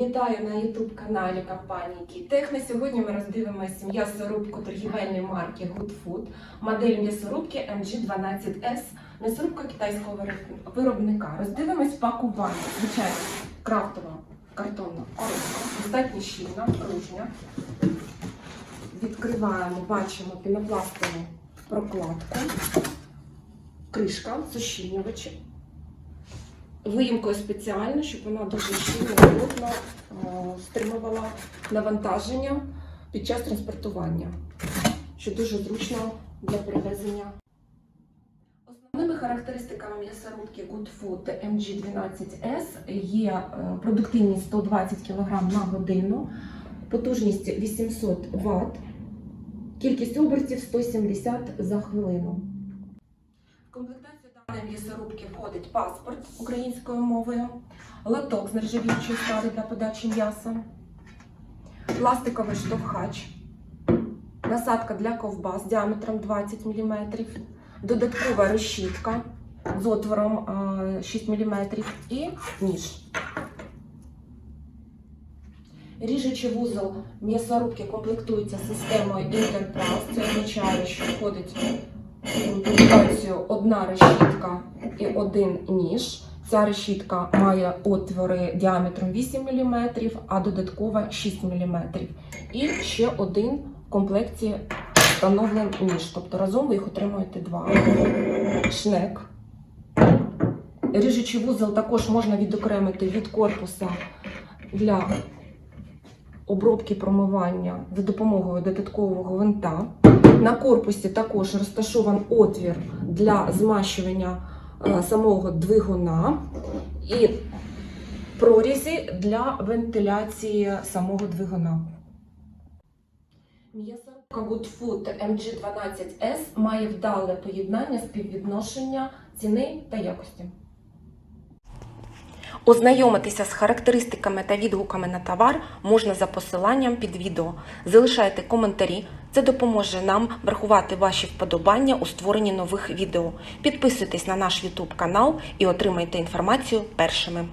Вітаю на youtube каналі компанії Кітехна. Сьогодні ми роздивимося м'ясорубку торгівельної марки Good Food, модель м'ясорубки MG12S, м'ясорубка китайського виробника. Роздивимось пакування. Звичайно, крафтова картонна коробка, достатньо щільна, пружня. Відкриваємо, бачимо пінопластову прокладку, кришка з ущільнювачем. Виїмкою спеціально, щоб вона дуже щільно плотно е, стримувала навантаження під час транспортування, що дуже зручно для перевезення. Основними характеристиками м'ясорубки Good Food MG12S є е, продуктивність 120 кг на годину, потужність 800 Вт, кількість обертів 170 за хвилину. М'ясорубки входить паспорт українською мовою, лоток з нержавіючої сталі для подачі м'яса, пластиковий штовхач, насадка для ковбас діаметром 20 мм, додаткова решітка з отвором е, 6 мм і ніж. Ріжучий вузол м'ясорубки комплектується системою Enterprise. Це означає, що входить комплектацію одна решітка і один ніж. Ця решітка має отвори діаметром 8 мм, а додаткова 6 мм. І ще один в комплекті встановлений ніж. Тобто разом ви їх отримуєте два. Шнек. Ріжучий вузол також можна відокремити від корпуса для обробки промивання за допомогою додаткового винта. На корпусі також розташований отвір для змащування е, самого двигуна і прорізі для вентиляції самого двигуна. М'ясорубка Good Food MG12S має вдале поєднання співвідношення ціни та якості. Ознайомитися з характеристиками та відгуками на товар можна за посиланням під відео. Залишайте коментарі, це допоможе нам врахувати ваші вподобання у створенні нових відео. Підписуйтесь на наш YouTube канал і отримайте інформацію першими.